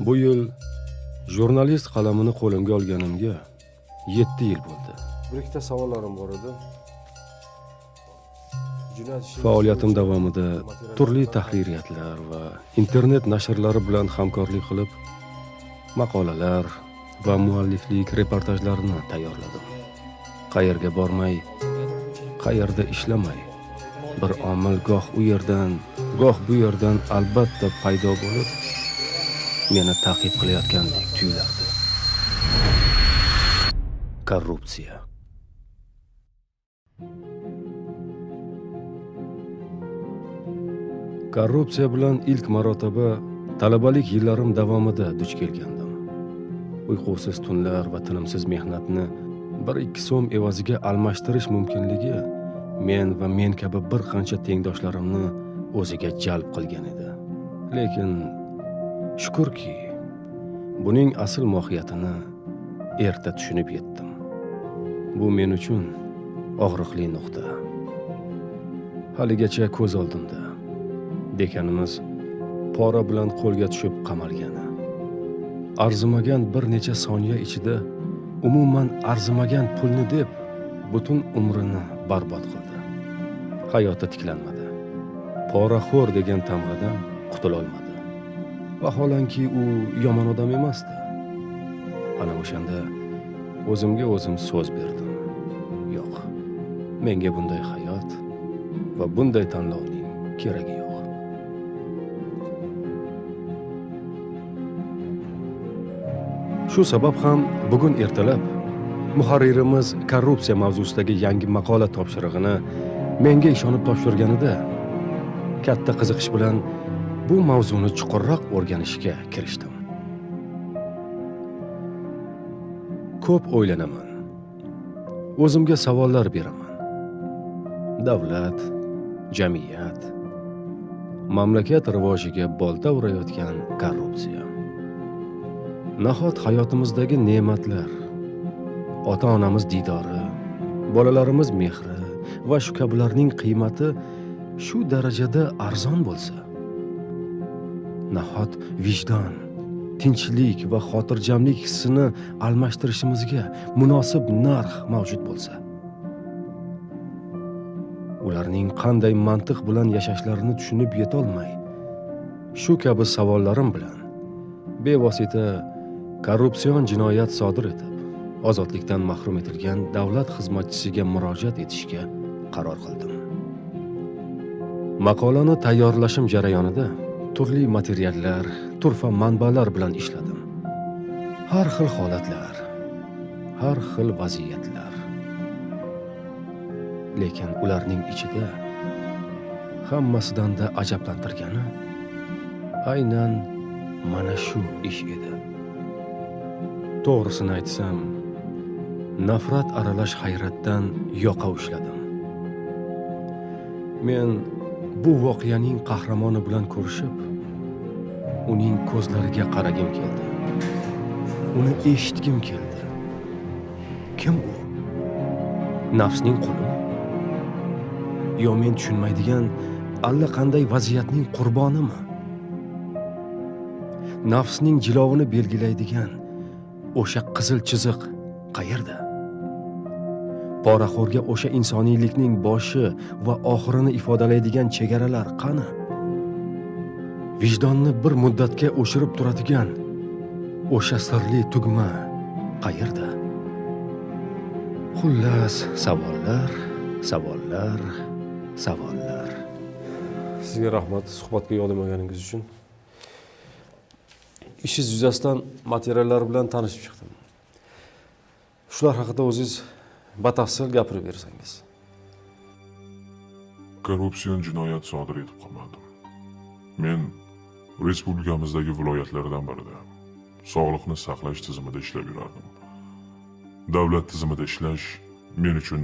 bu yil jurnalist qalamini qo'limga olganimga yetti yil bo'ldi. Bir ikkita savollarim bor edi. Faoliyatim davomida turli tahririyatlar va internet nashrlari bilan hamkorlik qilib maqolalar va mualliflik reportajlarini tayyorladim. Qayerga bormay qayerda ishlamay bir omil goh u yerdan goh bu yerdan albatta paydo bo'lib meni ta'qib qilayotgandek tuyulardi. Korrupsiya. Korrupsiya bilan ilk marotaba talabalik yillarim davomida duch kelgandim. Uyqusiz tunlar va tinimsiz mehnatni bir ikki so'm evaziga almashtirish mumkinligi men va men kabi bir qancha tengdoshlarimni o'ziga jalb qilgan edi. Lekin shukurki buning asl mohiyatini erta tushunib yetdim. Bu men uchun og'riqli nuqta. Haligacha ko'z oldimda dekanimiz pora bilan qo'lga tushib qamalgani. Arzimagan bir necha soniya ichida umuman arzimagan pulni deb butun umrini barbod qildi. Hayoti tiklanmadi. Poraxo'r degan tamg'adan qutulolmadi vaholanki u yomon odam emasdi. Ana o'shanda o'zimga o'zim so'z berdim. Yo'q menga bunday hayot va bunday tanlovning keragi yo'q. Shu sabab ham bugun ertalab muharririmiz korrupsiya mavzusidagi yangi maqola topshirig'ini menga ishonib topshirganida katta qiziqish bilan bu mavzuni chuqurroq o'rganishga kirishdim. Ko'p o'ylanaman. O'zimga savollar beraman. Davlat jamiyat mamlakat rivojiga bolta urayotgan korrupsiya. Nahot hayotimizdagi ne'matlar ota onamiz diydori bolalarimiz mehri va shu kabilarning qiymati shu darajada arzon bo'lsa nahot vijdon tinchlik va xotirjamlik hissini almashtirishimizga munosib narx mavjud bo'lsa. Ularning qanday mantiq bilan yashashlarini tushunib yetolmay shu kabi savollarim bilan bevosita korrupsion jinoyat sodir etib ozodlikdan mahrum etilgan davlat xizmatchisiga murojaat etishga qaror qildim. Maqolani tayyorlashim jarayonida turli materiallar turfa manbalar bilan ishladim. Har xil holatlar har xil vaziyatlar. Lekin ularning ichida hammasidanda ajablantirgani aynan mana shu ish edi. To'g'risini aytsam nafrat aralash hayratdan yoqa ushladim. Men bu voqeaning qahramoni bilan ko'rishib uning ko'zlariga qaragim keldi. Uni eshitgim keldi. Kim u? Nafsning qulimi yo men tushunmaydigan allaqanday vaziyatning qurbonimi? Nafsning jilovini belgilaydigan o'sha qizil chiziq qayerda? Poraxo'rga o'sha insoniylikning boshi va oxirini ifodalaydigan chegaralar qani? Vijdonni bir muddatga o'chirib turadigan o'sha sirli tugma qayerda? Xullas savollar savollar savollar. Sizga rahmat suhbatga yordamlaganingiz uchun. Ishingiz yuzasidan materiallar bilan tanishib chiqdim. Shular haqida o'zingiz batafsil gapirib bersangiz korrupsion jinoyat sodir etib qolmadim men respublikamizdagi viloyatlardan birida sog'liqni saqlash tizimida ishlab yurardim davlat tizimida ishlash men uchun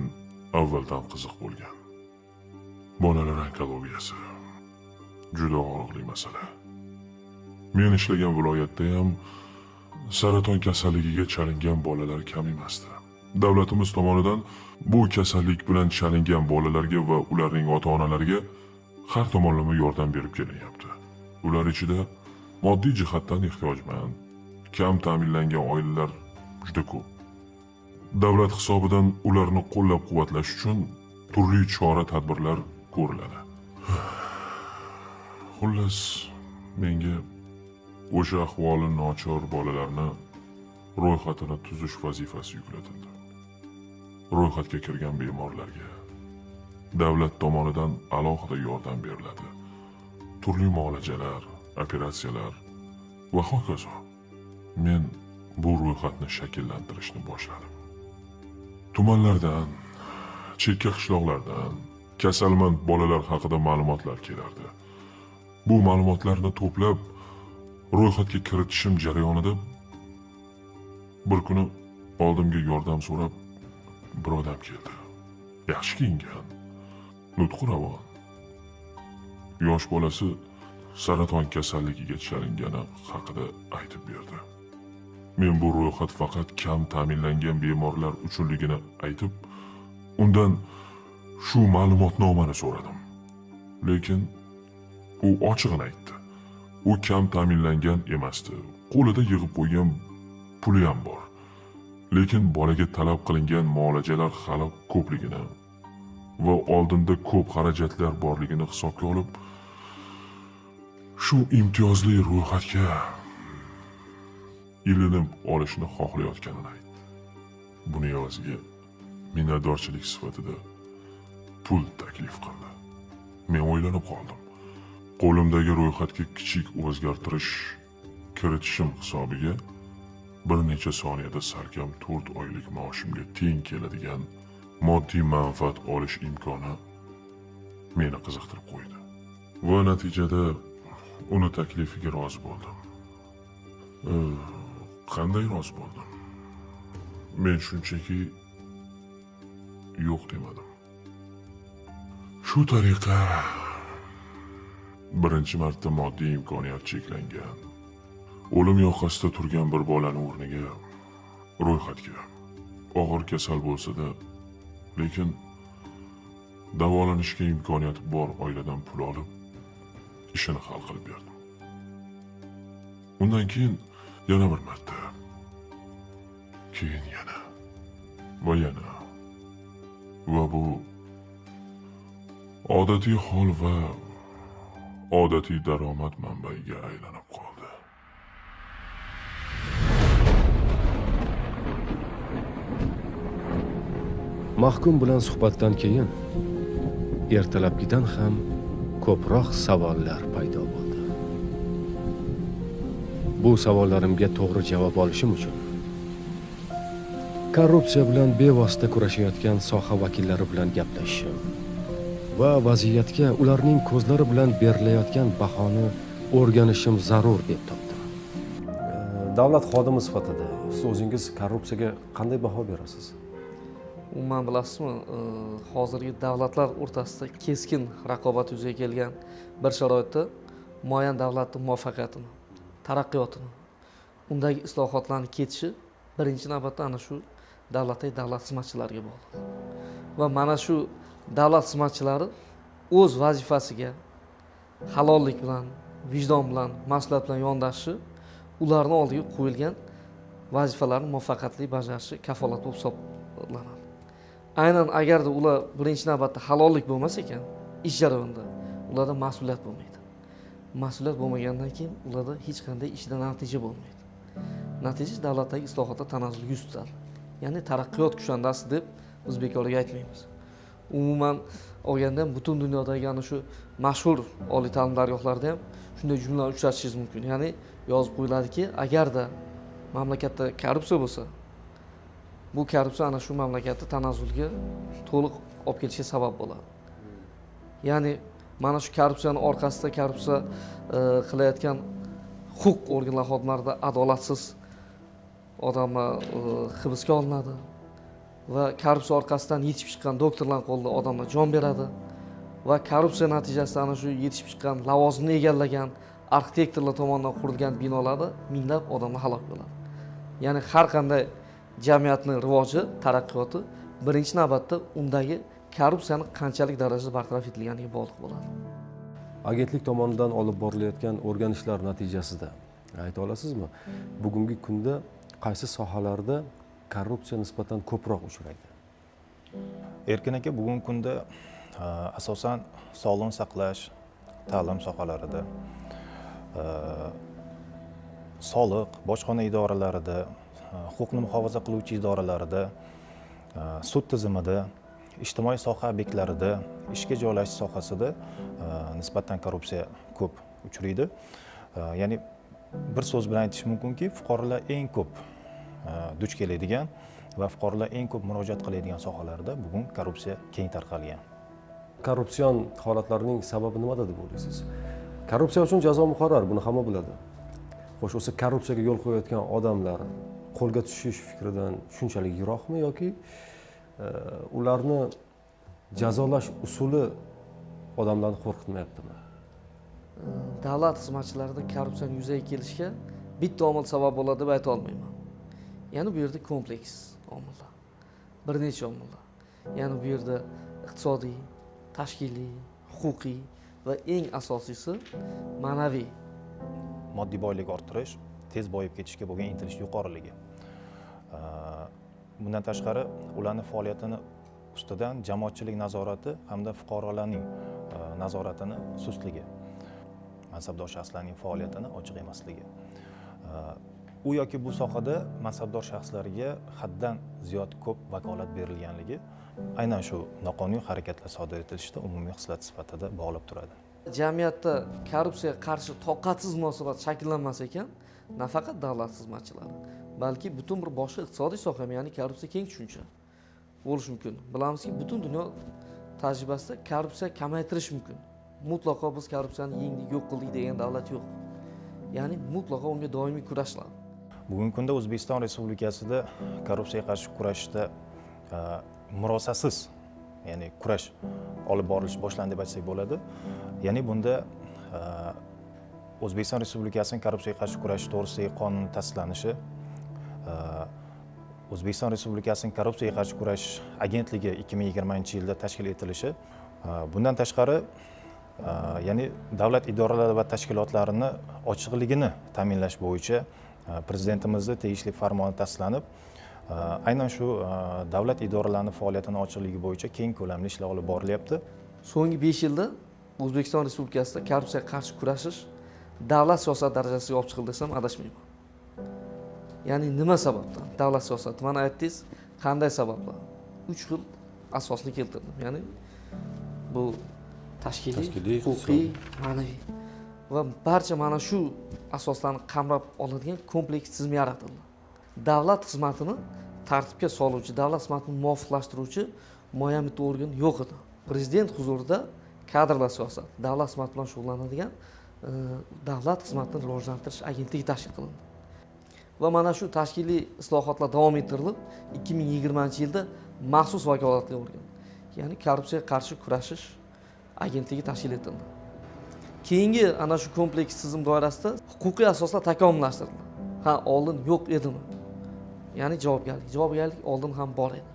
avvaldan qiziq bo'lgan bolalar onkologiyasi juda og'riqli masala men ishlagan viloyatda ham saraton kasalligiga chalingan bolalar kam emasdi davlatimiz tomonidan bu kasallik bilan chalingan bolalarga va ularning ota onalariga har tomonlama yordam berib kelinyapti ular ichida moddiy jihatdan ehtiyojmand kam ta'minlangan oilalar juda ko'p. Davlat hisobidan ularni qo'llab quvvatlash uchun turli chora tadbirlar ko'riladi. Xullas menga o'sha ahvoli nochor bolalarni ro'yxatini tuzish vazifasi yuklatildi. Ro'yxatga kirgan bemorlarga. Davlat tomonidan alohida yordam beriladi. Turli muolajalar operatsiyalar va hokazo. Men bu ro'yxatni shakllantirishni boshladim. Tumanlardan chekka qishloqlardan kasalmand bolalar haqida ma'lumotlar kelardi. Bu ma'lumotlarni to'plab ro'yxatga kiritishim jarayonida bir kuni oldimga yordam so'rab bir odam keldi yaxshi kiyingan. Nutqi ravon. Yosh bolasi saraton kasalligiga chalingani haqida aytib berdi. Men bu ro'yxat faqat kam ta'minlangan bemorlar uchunligini aytib undan shu ma'lumotnomani so'radim. Lekin u ochig'ini aytdi. U kam ta'minlangan emasdi. Qo'lida yig'ib qo'ygan puli ham bor. Lekin bolaga talab qilingan muolajalar hali ko'pligini va oldinda ko'p xarajatlar borligini hisobga olib shu imtiyozli ro'yxatga ilinib olishni xohlayotganini aytdi. Buni evaziga minnatdorchilik sifatida pul taklif qildi. Men o'ylanib qoldim. Qo'limdagi ro'yxatga kichik o'zgartirish kiritishim hisobiga bir necha soniyada salkam to'rt oylik maoshimga teng keladigan moddiy manfaat olish imkoni meni qiziqtirib qo'ydi. Va natijada uni taklifiga rozi bo'ldim. Qanday rozi bo'ldim? Men shunchaki yo'q demadim. Shu tariqa birinchi marta moddiy imkoniyat cheklangan o'lim yoqasida turgan bir bolani o'rniga ro'yxatga og'ir kasal bo'lsa-da lekin davolanishga imkoniyati bor oiladan pul olib ishini hal qilib berdim. Undan keyin yana bir marta keyin yana va yana va bu odatiy hol va odatiy daromad manbaiga aylanib qoldi mahkum bilan suhbatdan keyin ertalabgidan ham ko'proq savollar paydo bo'ldi. Bu savollarimga to'g'ri javob olishim uchun korrupsiya bilan bevosita kurashayotgan soha vakillari bilan gaplashishim va vaziyatga ularning ko'zlari bilan berilayotgan bahoni o'rganishim zarur deb topdim. Davlat xodimi sifatida siz o'zingiz korrupsiyaga qanday baho berasiz? Umuman bilasizmi e, hozirgi davlatlar o'rtasida keskin raqobat yuzaga kelgan bir sharoitda muayyan davlatni muvaffaqiyatini taraqqiyotini undagi islohotlarni ketishi birinchi navbatda ana shu davlatdagi davlat xizmatchilariga bog'liq. Va mana shu davlat xizmatchilari o'z vazifasiga halollik bilan vijdon bilan mas'uliyat bilan yondashishi ularni oldiga qo'yilgan vazifalarni muvaffaqiyatli bajarishi kafolat bo'lib hisoblanadi. Aynan agarda ular birinchi navbatda halollik bo'lmas ekan ish jarayonida ularda mas'uliyat bo'lmaydi. Mas'uliyat bo'lmagandan keyin ularda hech qanday ishda natija bo'lmaydi. Natija davlatdagi islohotda tanazzul yuz tutadi ya'ni taraqqiyot kushandasi deb biz bekorga aytmaymiz. Umuman olganda butun dunyodagi ana shu mashhur oliy ta'lim dargohlarida ham shunday jumlalarni uchratishingiz mumkin. Ya'ni yozib qo'yiladiki agarda mamlakatda korrupsiya bo'lsa bu korrupsiya ana shu mamlakatni tanazzulga to'liq olib kelishiga sabab bo'ladi. Ya'ni mana shu korrupsiyani orqasida korrupsiya e, qilayotgan huquq organlari xodimlarida adolatsiz odamlar e, hibsga olinadi va korrupsiya orqasidan yetishib chiqqan doktorlar qo'lida odamlar jon beradi va korrupsiya natijasida ana shu yetishib chiqqan lavozimni egallagan arxitektorlar tomonidan qurilgan binolarda minglab odamlar halok bo'ladi. Ya'ni har qanday jamiyatni rivoji taraqqiyoti birinchi navbatda undagi korrupsiyani qanchalik darajada bartaraf etilganiga bog'liq bo'ladi. Agentlik tomonidan olib borilayotgan o'rganishlar natijasida ayta olasizmi? Bugungi kunda qaysi sohalarda korrupsiya nisbatan ko'proq uchraydi? Erkin aka bugungi kunda a, asosan sog'liqni saqlash ta'lim sohalarida a, soliq bojxona idoralarida huquqni muhofaza qiluvchi idoralarida e, sud tizimida ijtimoiy soha obyektlarida ishga joylashish sohasida e, nisbatan korrupsiya ko'p uchraydi. E, ya'ni bir so'z bilan aytish mumkinki fuqarolar eng ko'p duch keladigan va fuqarolar eng ko'p murojaat qiladigan sohalarda bugun korrupsiya keng tarqalgan. Korrupsion holatlarning sababi nimada deb o'ylaysiz? Korrupsiya uchun jazo muqarrar buni hamma biladi. Xo'sh o'sha korrupsiyaga yo'l qo'yayotgan odamlar qo'lga tushish fikridan shunchalik yiroqmi yoki e, ularni jazolash usuli odamlarni qo'rqitmayaptimi? Davlat xizmatchilarida korrupsiyani yuzaga kelishiga bitta omil sabab bo'ladi deb ayta olmayman. Ya'ni bu yerda kompleks omillar bir necha omillar. Ya'ni bu yerda iqtisodiy tashkiliy huquqiy va eng asosiysi ma'naviy moddiy boylik orttirish tez boyib ketishga bo'lgan intilish yuqoriligi. Bundan tashqari ularni faoliyatini ustidan jamoatchilik nazorati hamda fuqarolarning e, nazoratini sustligi mansabdor shaxslarning faoliyatini ochiq emasligi. U yoki bu sohada mansabdor shaxslarga haddan ziyod ko'p vakolat berilganligi aynan shu noqonuniy harakatlar sodir etilishida umumiy xislat sifatida bog'lab turadi. Jamiyatda korrupsiyaga qarshi toqatsiz munosabat shakllanmas ekan nafaqat davlat xizmatchilari balki butun bir boshqa iqtisodiy soha ya'ni korrupsiya keng tushuncha bo'lishi mumkin. Bilamizki butun dunyo tajribasida korrupsiya kamaytirish mumkin. Mutlaqo biz korrupsiyani yengdik yo'q qildik degan davlat yo'q. Ya'ni mutlaqo unga doimiy kurashiladi bugungi kunda o'zbekiston respublikasida korrupsiyaga qarshi kurashishda a, murosasiz ya'ni kurash olib borilish boshlandi deb aytsak bo'ladi. Ya'ni bunda e, o'zbekiston respublikasining korrupsiyaga qarshi kurashish to'g'risidagi qonun tasdiqlanishi e, o'zbekiston respublikasining korrupsiyaga qarshi kurashish agentligi ikki ming yigirmanchi yilda tashkil etilishi e, bundan tashqari ya'ni davlat idoralari va tashkilotlarini ochiqligini ta'minlash bo'yicha prezidentimizni tegishli farmoni tasdiqlanib aynan shu davlat idoralarini faoliyatini ochiqligi bo'yicha keng ko'lamli ishlar olib borilyapti. So'nggi besh yilda o'zbekiston respublikasida korrupsiyaga qarshi kurashish davlat siyosati darajasiga olib chiqildi desam adashmayman. Ya'ni nima sababdan? Davlat siyosati. Mana aytdingiz qanday sabablar? Uch xil asosni keltirdim. Ya'ni bu Tashkiliy, huquqiy ma'naviy. Va barcha mana shu asoslarni qamrab oladigan kompleks tizim yaratildi davlat xizmatini tartibga soluvchi davlat xizmatini muvofiqlashtiruvchi muayyan bitta organ yo'q edi. Prezident huzurida kadrlar siyosati davlat xizmati bilan shug'ullanadigan e, davlat xizmatini rivojlantirish agentligi tashkil qilindi. Va mana shu tashkiliy islohotlar davom ettirilib ikki ming yigirmanchi yilda maxsus vakolatli organ ya'ni korrupsiyaga qarshi kurashish agentligi tashkil etildi. Keyingi ana shu kompleks tizim doirasida huquqiy asoslar takomillashtirildi. Ha oldin yo'q edimi ya'ni javobgarlik javobgarlik oldin ham bor edi.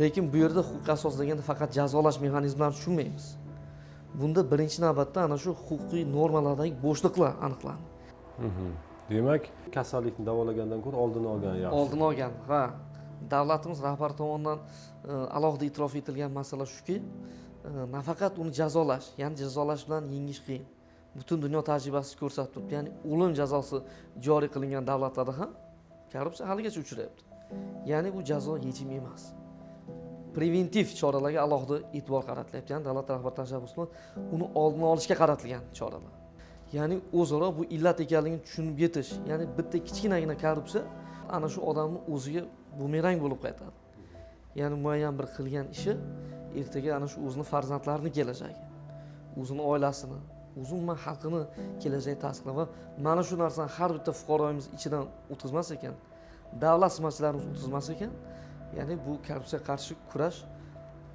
Lekin bu yerda huquqiy asos deganda faqat jazolash mexanizmlarini tushunmaymiz. Bunda birinchi navbatda ana shu huquqiy normalardagi bo'shliqlar aniqlandi. Demak kasallikni davolagandan ko'ra oldini olgan yaxshi. Oldini olgan ha davlatimiz rahbari tomonidan e, alohida e'tirof etilgan masala shuki e, nafaqat uni jazolash ya'ni jazolash bilan yengish qiyin. Butun dunyo tajribasi ko'rsatib turibdi. Ya'ni o'lim jazosi joriy qilingan davlatlarda ham korrupsiya haligacha uchrayapti. Ya'ni bu jazo yechim emas. Preventiv choralarga alohida e'tibor qaratilyapti ya'ni davlat rahbari tashabbusi bilan uni oldini olishga qaratilgan choralar. Ya'ni o'zaro bu illat ekanligini tushunib yetish ya'ni bitta kichkinagina korrupsiya ana shu odamni o'ziga bumerang bo'lib qaytadi. Ya'ni muayyan bir qilgan ishi ertaga ana shu o'zini farzandlarini kelajagi o'zini oilasini o'zi umuman xalqini qiladi va mana shu narsani har bitta fuqaroyimiz ichidan o'tkazmas ekan davlat xizmatchilarimiz o'tkazmas ekan. Ya'ni bu korrupsiyaga qarshi kurash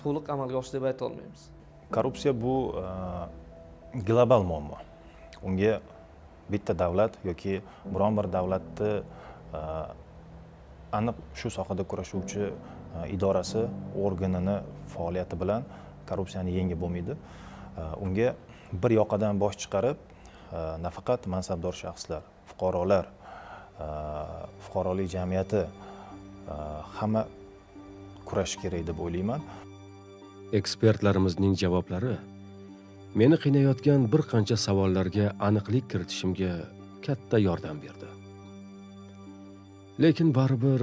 to'liq amalga oshdi deb ayta olmaymiz. Korrupsiya bu a, global muammo. Unga bitta davlat yoki biron bir davlatni a, aniq shu sohada kurashuvchi a, idorasi organini faoliyati bilan korrupsiyani yengib bo'lmaydi. Unga bir yoqadan bosh chiqarib e, nafaqat mansabdor shaxslar fuqarolar e, fuqarolik jamiyati e, hamma kurashishi kerak deb o'ylayman. Ekspertlarimizning javoblari meni qiynayotgan bir qancha savollarga aniqlik kiritishimga katta yordam berdi. Lekin baribir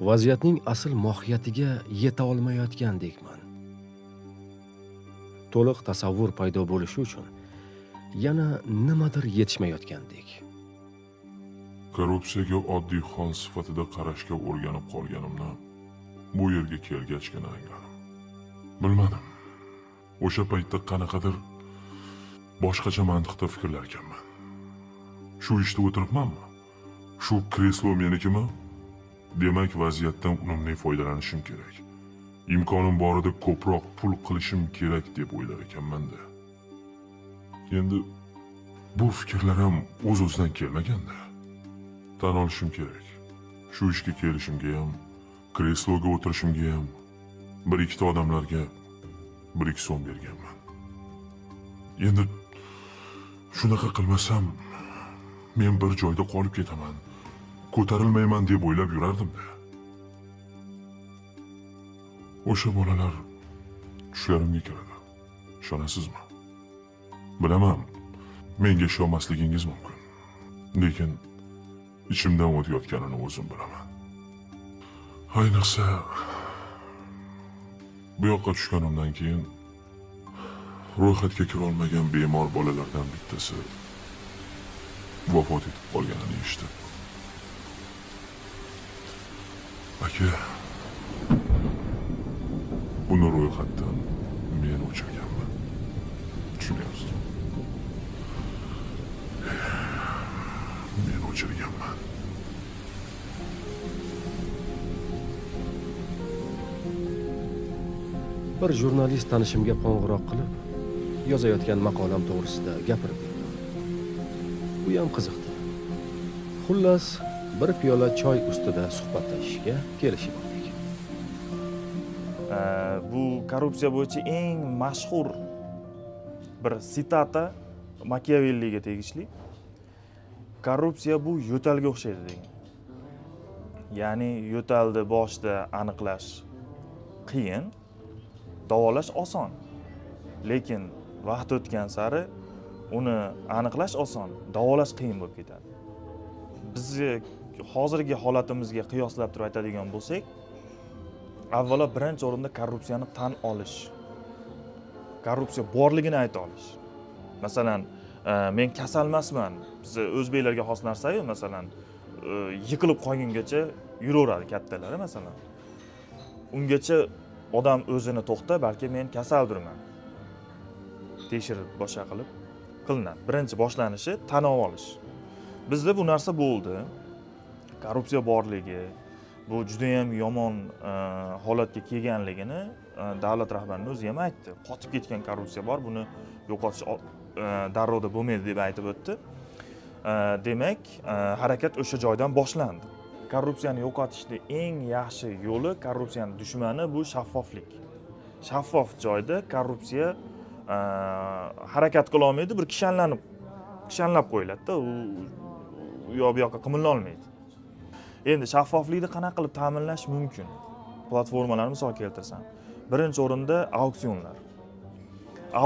vaziyatning asl mohiyatiga yeta olmayotgandekman. To'liq tasavvur paydo bo'lishi uchun yana nimadir yetishmayotgandek. Korrupsiyaga oddiy xon sifatida qarashga o'rganib qolganimni bu yerga kelgachgina angladim bilmadim o'sha paytda qanaqadir boshqacha mantiqda fikrlarkanman shu ishda o'tiribmanmi? Shu kreslo menikimi? Demak vaziyatdan unumli foydalanishim kerak. İmkonim borida ko'proq pul qilishim kerak deb o'ylar ekanmanda endi bu fikrlar ham o'z o'zidan kelmaganda tan olishim kerak shu ishga kelishimga ham kresloga o'tirishimga ham bir ikkita odamlarga bir ikki so'm berganman endi shunaqa qilmasam men bir joyda qolib ketaman ko'tarilmayman deb o'ylab yurardimda o'sha tushlarimga kiradi ishonasizmi bilaman menga ishonmasligingiz mumkin lekin ichimdan o'tayotganini o'zim bilaman ayniqsa bu yoqqa tushganimdan keyin ro'yxatga kirolmagan bemor bolalardan bittasi vafot etib qolganini eshitib aka buni ro'yxatdan men o'chirganman. Tushunyapsizmi men o'chirganman. Bir jurnalist tanishimga qo'ng'iroq qilib yozayotgan maqolam to'g'risida gapirib bu ham qiziqdi. Xullas bir piyola choy ustida suhbatlashishga kelishib oldik bu korrupsiya bo'yicha eng mashhur bir sitata makiavelliga tegishli. Korrupsiya bu yo'talga o'xshaydi degan. Ya'ni yo'talni boshida aniqlash qiyin davolash oson. Lekin vaqt o'tgan sari uni aniqlash oson davolash qiyin bo'lib ketadi. Bizni hozirgi holatimizga qiyoslab turib aytadigan bo'lsak avvalo birinchi o'rinda korrupsiyani tan olish. Korrupsiya borligini ayta olish. Masalan e, men kasal emasman bizni o'zbeklarga xos narsayu masalan e, yiqilib qolgungacha yuraveradi kattalari masalan. Ungacha odam o'zini to'xta balki men kasaldurman tekshirib boshqa qilib qilinadi. Birinchi boshlanishi tan olish. Bizda bu narsa bo'ldi. Korrupsiya borligi bu judayam yomon e, holatga kelganligini e, davlat rahbarini o'zi ham aytdi. Qotib ketgan korrupsiya bor buni yo'qotish e, darrovda bo'lmaydi deb aytib o'tdi. Demak harakat o'sha joydan boshlandi. Korrupsiyani yo'qotishni eng yaxshi yo'li korrupsiyani dushmani bu shaffoflik. Shaffof joyda korrupsiya harakat qilolmaydi bir kishanlanib kishanlab qo'yiladida u u yoq bu yoqqa qimirlolmaydi endi shaffoflikni qanaqa qilib ta'minlash mumkin? Platformalarni misol keltirsam. Birinchi o'rinda auksionlar.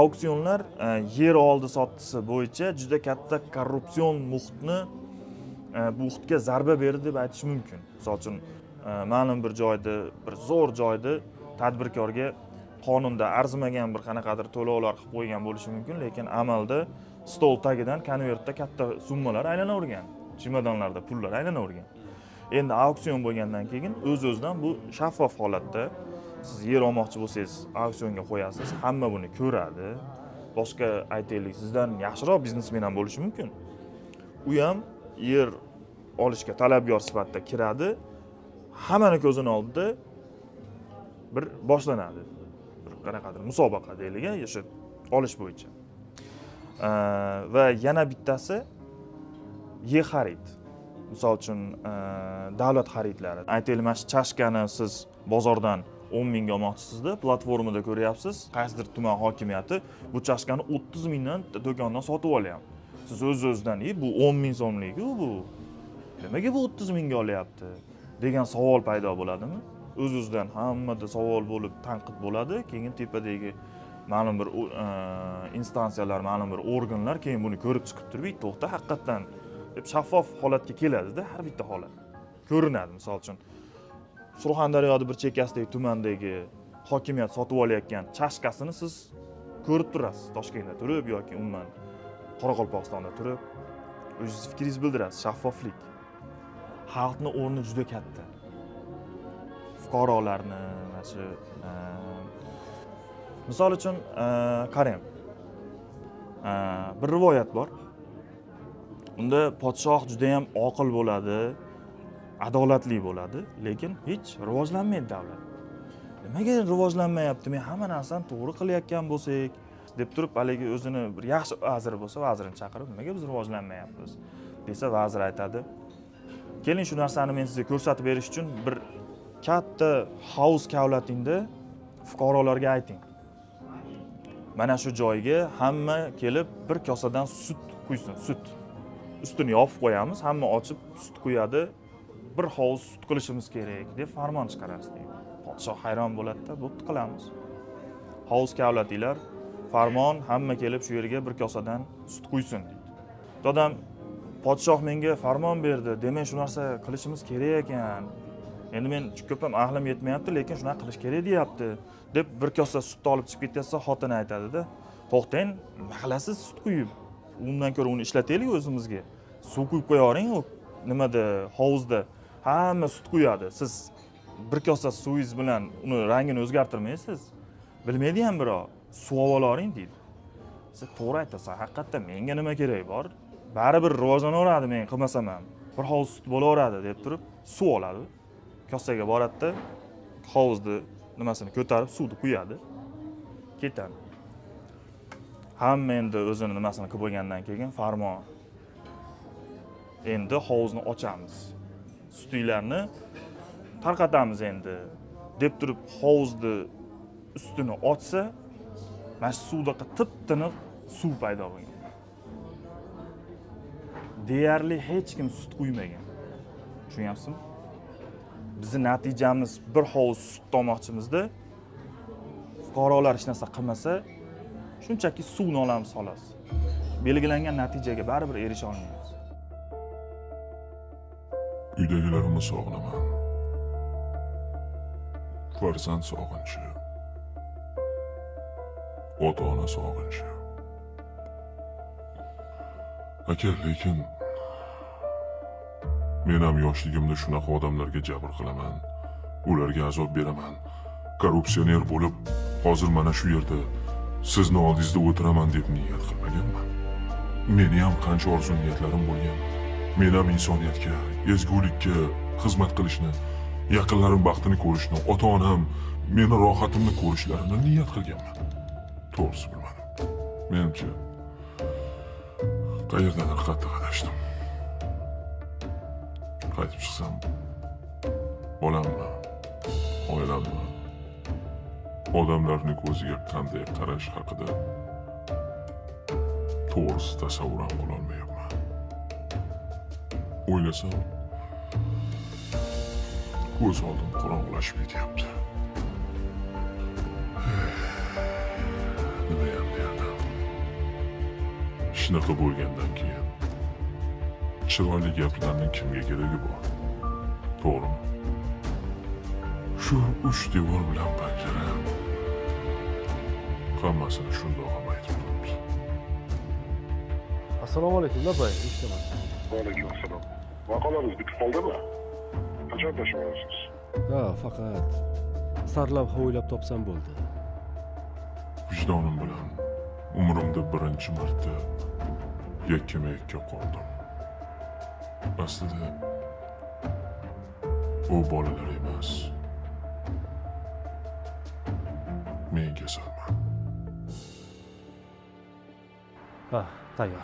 Auksionlar e, yer oldi sottisi bo'yicha juda katta korrupsion muhitni e, bu muhitga zarba berdi deb aytish mumkin. Misol uchun e, ma'lum bir joyda bir zo'r joyda tadbirkorga qonunda arzimagan bir qanaqadir to'lovlar qilib qo'ygan bo'lishi mumkin lekin amalda stol tagidan konvertda katta summalar aylanavergan. Chemodanlarda pullar aylanavergan. Endi auksion bo'lgandan keyin o'z o'zidan bu shaffof holatda siz yer olmoqchi bo'lsangiz auksionga qo'yasiz hamma buni ko'radi. Boshqa aytaylik sizdan yaxshiroq biznesmen ham bo'lishi mumkin. U ham yer olishga talabgor sifatida kiradi hammani ko'zini oldida bir boshlanadi. Bir qanaqadir musobaqa deylik o'sha olish bo'yicha. Va yana bittasi e xarid misol uchun e, davlat xaridlari. Aytaylik mana shu chashkani siz bozordan o'n mingga olmoqchisizda platformada ko'ryapsiz. Qaysidir tuman hokimiyati bu chashkani o'ttiz mingdan do'kondan sotib olyapti. Siz o'z o'zidan "E, bu o'n ming so'mliku bu. Nimaga bu o'ttiz mingga olyapti? degan savol paydo bo'ladimi? O'z o'zidan hammada savol bo'lib tanqid bo'ladi keyin tepadagi ma'lum bir e, instansiyalar ma'lum bir organlar keyin buni ko'rib chiqib turib "Ey, to'xta haqiqatdan deb shaffof holatga keladida har bitta holat. Ko'rinadi misol uchun. Surxondaryoni bir chekkasidagi tumandagi hokimiyat sotib olayotgan chashkasini siz ko'rib turasiz. Toshkentda turib yoki umuman qoraqalpog'istonda turib o'zingizni fikringizni bildirasiz shaffoflik. Xalqni o'rni juda katta. Fuqarolarni mana shu misol uchun qarang bir rivoyat bor. Unda podshoh judayam oqil bo'ladi adolatli bo'ladi lekin hech rivojlanmaydi davlat. Nimaga rivojlanmayapti? Men hamma narsani to'g'ri qilayotgan bo'lsak deb turib haligi o'zini bir yaxshi vazir bo'lsa vazirini chaqirib nimaga biz rivojlanmayapmiz? desa vazir aytadi keling shu narsani men sizga ko'rsatib berish uchun bir katta haus kavlatingda fuqarolarga ayting. Mana shu joyga hamma kelib bir kosadan sut quysin sut. Ustini yopib qo'yamiz. Hamma ochib sut quyadi. Bir hovuz sut qilishimiz kerak deb farmon chiqarasiz deydi. Podshoh hayron bo'ladida bo'pti qilamiz. Hovuz kavlatinglar. Farmon hamma kelib shu yerga bir kosadan sut quysin deydi. Odam podshoh menga farmon berdi. Demak shu narsa qilishimiz kerak ekan. Endi men ko'p ham ahlim yetmayapti lekin shunaqa qilish kerak deyapti deb bir kosa sutni olib chiqib ketayotsa xotini aytadida to'xtang nima qilasiz sut quyib undan ko'ra uni ishlataylik o'zimizga. Suv quyib qo'yavering u nimada hovuzda. Hamma sut quyadi. Siz bir kosa suvingiz bilan uni rangini o'zgartirmaysiz. Bilmaydi ham birov. Suv olib olavering deydi. Desa to'g'ri aytasan haqiqatdan menga nima keragi bor? Baribir rivojlanaveradi men qilmasam ham. Bir hovuz sut bo'laveradi deb turib suv oladi. Kosaga boradida hovuzni nimasini ko'tarib suvni quyadi. Ketadi hamma endi o'zini nimasini qilib bo'lgandan keyin farmon. Endi hovuzni ochamiz. Sutinglarni tarqatamiz endi. Deb turib hovuzni ustini ochsa mana shu suvdaqa tip tiniq suv paydo bo'lgan. Deyarli hech kim sut quymagan. Tushunyapsizmi? Bizni natijamiz bir hovuz sut olmoqchimizda fuqarolar hech narsa qilmasa shunchaki suvni olamiz xolos belgilangan natijaga baribir erisha olmaymiz Uydagilarimni sog'inaman. Farzand sog'inchi. Ota-ona sog'inchi. Aka, lekin men ham yoshligimda shunaqa odamlarga jabr qilaman. Ularga azob beraman. Korrupsioner bo'lib, hozir mana shu yerda sizni oldingizda o'tiraman deb niyat qilmaganman. Meni ham qancha orzu niyatlarim bo'lgan. Men ham insoniyatga, ezgulikka xizmat qilishni, yaqinlarim baxtini ko'rishni, ota-onam meni rohatimni ko'rishlarini niyat qilganman. To'g'risi bilmadim. Menimcha qayerdadir qattiq adashdim. Qaytib chiqsam, bolamni, oilamni, odamlarni ko'ziga qanday qarash haqida to'g'risi tasavvur ham qilolmayapman. O'ylasam, ko'z oldim qorong'ulashib ketyapti. Nima ham derdim. Shunaqa bo'lgandan keyin chiroyli gaplarning kimga keragi bor? To'g'rimi? Shu uch devor bilan panjara Utanmasın şurada okumayı tuttuğumuz. Assalamu aleyküm la dayı. İşte Aleyküm selam. Vakalarınız bir tutuldu mu? Kaç arkadaşım arasınız? Ha fakat sarlab hoylab topsam bo'ldi. Vicdanım bilan umrimda birinchi marta yakkama yakka qoldim. Aslida u bolalar emas. Mengasan. 啊大勇